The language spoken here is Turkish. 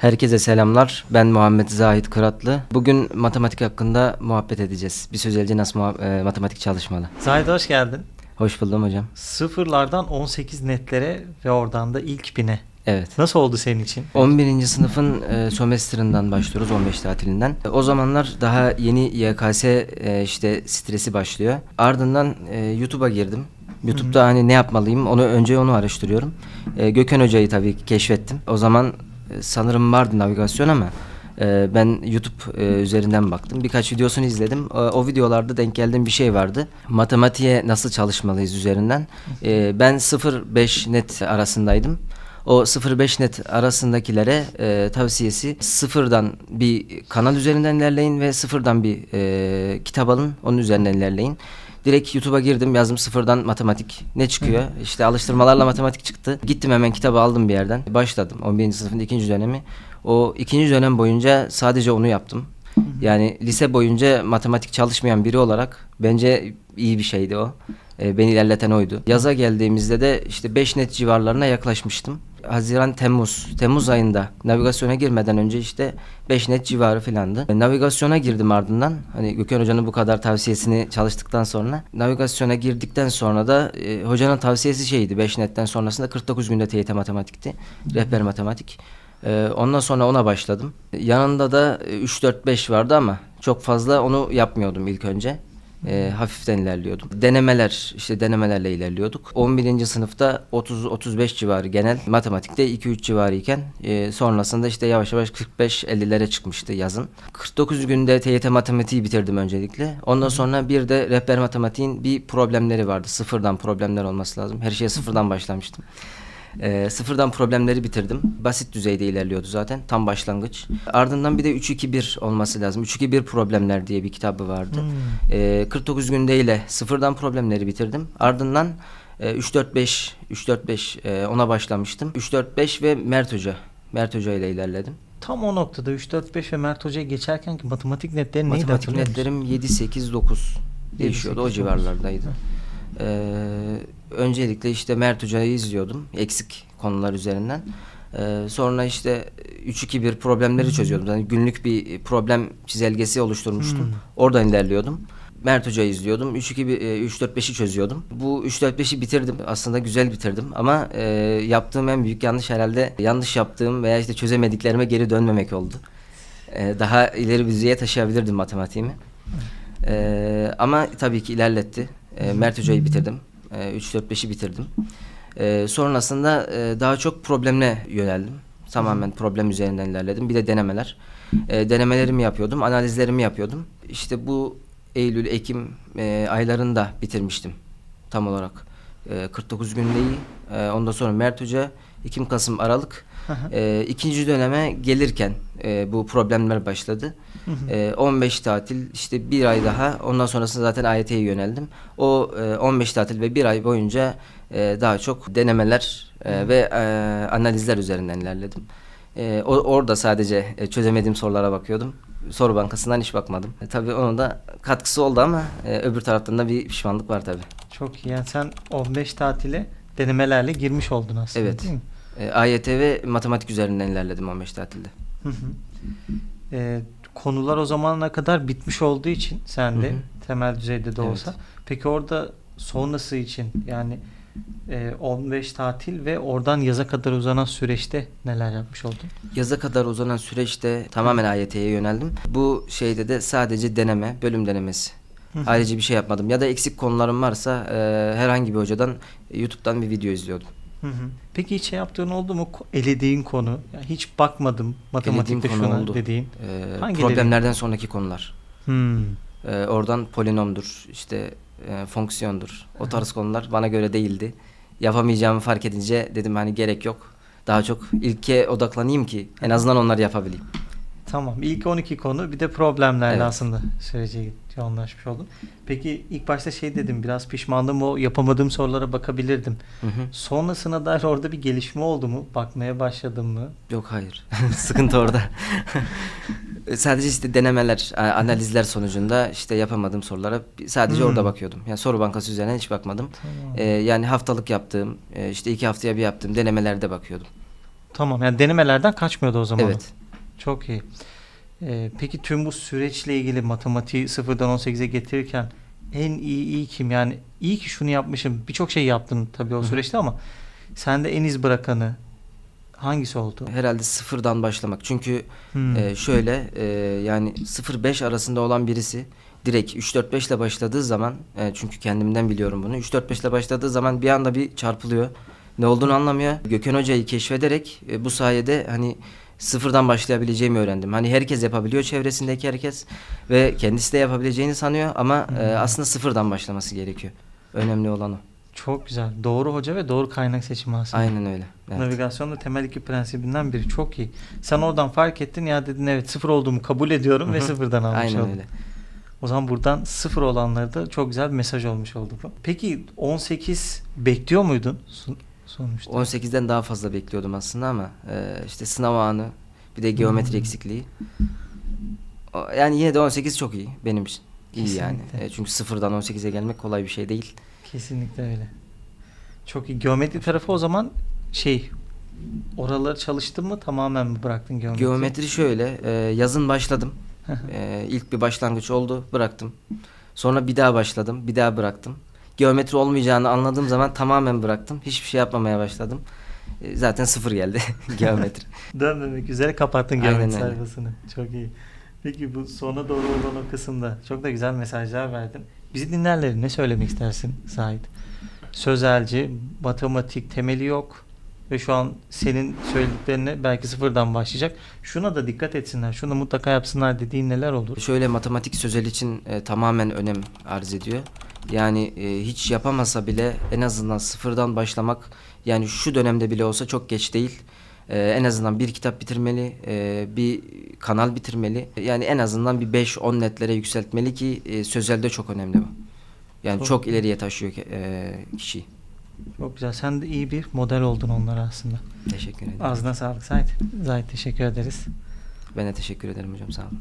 Herkese selamlar. Ben Muhammed Zahit Kıratlı. Bugün matematik hakkında muhabbet edeceğiz. Bir sözelci nasıl muha- e, matematik çalışmalı? Zahide hoş geldin. Hoş buldum hocam. Sıfırlardan 18 netlere ve oradan da ilk bine. Evet. Nasıl oldu senin için? 11. sınıfın e, sömestrından başlıyoruz 15 tatilinden. O zamanlar daha yeni YKS e, işte stresi başlıyor. Ardından e, YouTube'a girdim. YouTube'da hani ne yapmalıyım onu önce onu araştırıyorum. E, Gökhan Hoca'yı tabii keşfettim. O zaman sanırım vardı navigasyon ama e, ben YouTube e, üzerinden baktım. Birkaç videosunu izledim. O, o videolarda denk geldiğim bir şey vardı. Matematiğe nasıl çalışmalıyız üzerinden. E, ben 0-5 net arasındaydım. O 0-5 net arasındakilere e, tavsiyesi sıfırdan bir kanal üzerinden ilerleyin ve sıfırdan bir e, kitap alın onun üzerinden ilerleyin. Direkt YouTube'a girdim yazdım sıfırdan matematik ne çıkıyor? İşte alıştırmalarla matematik çıktı. Gittim hemen kitabı aldım bir yerden. Başladım 11. sınıfın ikinci dönemi. O ikinci dönem boyunca sadece onu yaptım. Yani lise boyunca matematik çalışmayan biri olarak bence iyi bir şeydi o. E, beni ilerleten oydu. Yaza geldiğimizde de işte 5 net civarlarına yaklaşmıştım. Haziran Temmuz Temmuz ayında navigasyona girmeden önce işte 5 net civarı filandı. E, Navigasyona girdim ardından. Hani Gökhan Hoca'nın bu kadar tavsiyesini çalıştıktan sonra navigasyona girdikten sonra da e, hocanın tavsiyesi şeydi 5 netten sonrasında 49 günde TYT matematikti. Rehber matematik. Ee, ondan sonra ona başladım. Yanında da e, 3-4-5 vardı ama çok fazla onu yapmıyordum ilk önce. Ee, hafiften ilerliyordum. Denemeler, işte denemelerle ilerliyorduk. 11. sınıfta 30-35 civarı genel, matematikte 2-3 civarı iken e, sonrasında işte yavaş yavaş 45-50'lere çıkmıştı yazın. 49 günde TYT matematiği bitirdim öncelikle. Ondan sonra bir de rehber matematiğin bir problemleri vardı. Sıfırdan problemler olması lazım. Her şeye sıfırdan başlamıştım. Ee, sıfırdan problemleri bitirdim. Basit düzeyde ilerliyordu zaten. Tam başlangıç. Ardından bir de 3-2-1 olması lazım. 3-2-1 problemler diye bir kitabı vardı. Ee, 49 günde ile sıfırdan problemleri bitirdim. Ardından e, 3-4-5 3-4-5 e, ona başlamıştım. 3-4-5 ve Mert Hoca. Mert Hoca ile ilerledim. Tam o noktada 3-4-5 ve Mert Hoca'ya geçerken ki matematik netleri neydi Matematik hatırlıyor musun? netlerim 7 8 9 değişiyordu. O 7-8-9. civarlardaydı. Ee, öncelikle işte Mert Hoca'yı izliyordum eksik konular üzerinden. Ee, sonra işte 3-2-1 problemleri çözüyordum. Yani günlük bir problem çizelgesi oluşturmuştum. Hmm. Oradan ilerliyordum. Mert Hoca'yı izliyordum. 3-2-1 3-4-5'i çözüyordüm. Bu 3-4-5'i bitirdim. Aslında güzel bitirdim ama e, yaptığım en büyük yanlış herhalde yanlış yaptığım veya işte çözemediklerime geri dönmemek oldu. E, daha ileri bir düzeye taşıyabilirdim matematiğimi. E, ama tabii ki ilerletti. E, Mert Hoca'yı bitirdim. E, 3-4-5'i bitirdim. E, sonrasında e, daha çok problemle yöneldim. Tamamen problem üzerinden ilerledim. Bir de denemeler. E, denemelerimi yapıyordum, analizlerimi yapıyordum. İşte bu Eylül, Ekim e, aylarında bitirmiştim tam olarak. E, 49 gündeyi. E, ondan sonra Mert Hoca, Ekim, Kasım, Aralık. E, ikinci döneme gelirken e, bu problemler başladı. E, 15 tatil işte bir ay daha ondan sonrasında zaten AYT'ye yöneldim. O e, 15 tatil ve bir ay boyunca e, daha çok denemeler e, ve e, analizler üzerinden ilerledim. E, o, orada sadece e, çözemediğim sorulara bakıyordum. Soru bankasından hiç bakmadım. E, tabii onun da katkısı oldu ama e, öbür taraftan da bir pişmanlık var tabii. Çok iyi. Yani sen 15 tatile denemelerle girmiş oldun aslında Evet. değil mi? E, AYT ve matematik üzerinden ilerledim 15 tatilde. Hı hı. Ee, konular o zamana kadar bitmiş olduğu için sen de Hı hı. temel düzeyde de Evet. olsa. Peki orada sonrası için yani e, 15 tatil ve oradan yaza kadar uzanan süreçte neler yapmış oldun? Yaza kadar uzanan süreçte tamamen AYT'ye yöneldim. Bu şeyde de sadece deneme, bölüm denemesi. Hı hı. Ayrıca bir şey yapmadım. Ya da eksik konularım varsa e, herhangi bir hocadan e, YouTube'dan bir video izliyordum. Hı hı. Peki hiç şey yaptığın oldu mu? Elediğin konu. Ya hiç bakmadım matematikte Elediğim konu şuna oldu. dediğin. E, Hangileri? problemlerden sonraki konular. Hmm. E, oradan polinomdur, işte e, fonksiyondur. O tarz konular bana göre değildi. Yapamayacağımı fark edince dedim hani gerek yok. Daha çok ilke odaklanayım ki en azından onları yapabileyim. Tamam. İlk 12 konu bir de problemlerle Evet. aslında sürece yoğunlaşmış oldun. Peki ilk başta şey dedim biraz pişmandım o yapamadığım sorulara bakabilirdim. Hı hı. Sonrasına dair orada bir gelişme oldu mu? Bakmaya başladın mı? Yok hayır. Sıkıntı orada. sadece işte denemeler, analizler sonucunda işte yapamadığım sorulara sadece Hmm. orada bakıyordum. Yani soru bankası üzerine hiç bakmadım. Tamam. Ee, yani haftalık yaptığım, e, işte iki haftaya bir yaptığım denemelerde bakıyordum. Tamam yani denemelerden kaçmıyordu o zaman. Evet. Çok iyi. Ee, peki tüm bu süreçle ilgili matematiği sıfırdan 18'e getirirken en iyi iyi kim? Yani iyi ki şunu yapmışım. Birçok şey yaptın tabii o hı. süreçte ama sende en iz bırakanı hangisi oldu? Herhalde sıfırdan başlamak. Çünkü Hmm. e, şöyle e, yani 0-5 arasında olan birisi direkt 3-4-5 ile başladığı zaman e, çünkü kendimden biliyorum bunu. 3-4-5 ile başladığı zaman bir anda bir çarpılıyor. Ne olduğunu anlamıyor. Gökhan Hoca'yı keşfederek e, bu sayede hani sıfırdan başlayabileceğimi öğrendim. Hani herkes yapabiliyor çevresindeki herkes ve kendisi de yapabileceğini sanıyor ama e, aslında sıfırdan başlaması gerekiyor. Önemli olan o. Çok güzel. Doğru hoca ve doğru kaynak seçimi aslında. Aynen öyle. Evet. Navigasyon da temel iki prensibinden biri. Çok iyi. Sen oradan fark ettin ya dedin evet sıfır olduğumu kabul ediyorum ve sıfırdan almış Aynen oldum. öyle. O zaman buradan sıfır olanlara da çok güzel bir mesaj olmuş oldu bu. Peki 18 bekliyor muydun sonuçta? 18'den daha fazla bekliyordum aslında ama e, işte sınav anı bir de geometri Hmm. eksikliği. O- Yani yine de 18 çok iyi benim için. İyi yani. E, çünkü sıfırdan 18'e gelmek kolay bir şey değil. Kesinlikle öyle. Çok iyi. Geometri tarafı o zaman şey oraları çalıştın mı tamamen mi bıraktın geometri? Geometri şöyle e, yazın başladım. E, ilk bir başlangıç oldu bıraktım. Sonra bir daha başladım bir daha bıraktım. Geometri olmayacağını anladığım zaman tamamen bıraktım. Hiçbir şey yapmamaya başladım. E, zaten sıfır geldi geometri. Dönmemek üzere kapattın Aynen geometri öyle. sayfasını. Çok iyi. Peki bu sona doğru olan o kısımda çok da güzel mesajlar verdin. Bizi dinlerlere ne söylemek istersin Zahit? Sözelci, matematik temeli yok ve şu an senin söylediklerine belki sıfırdan başlayacak. Şuna da dikkat etsinler, şunu mutlaka yapsınlar dediğin neler olur? Şöyle matematik sözel için e, tamamen önem arz ediyor. Yani e, hiç yapamasa bile en azından sıfırdan başlamak yani şu dönemde bile olsa çok geç değil. E, en azından bir kitap bitirmeli, e, bir kanal bitirmeli. Yani en azından bir 5-10 netlere yükseltmeli ki e, sözelde çok önemli bu. Yani Çok- çok, ileriye taşıyor ki- e, kişiyi. Çok güzel. Sen de iyi bir model oldun onlara aslında. Teşekkür ederim. Ağzına sağlık Zahit. Zahit teşekkür ederiz. Ben de teşekkür ederim hocam sağ olun.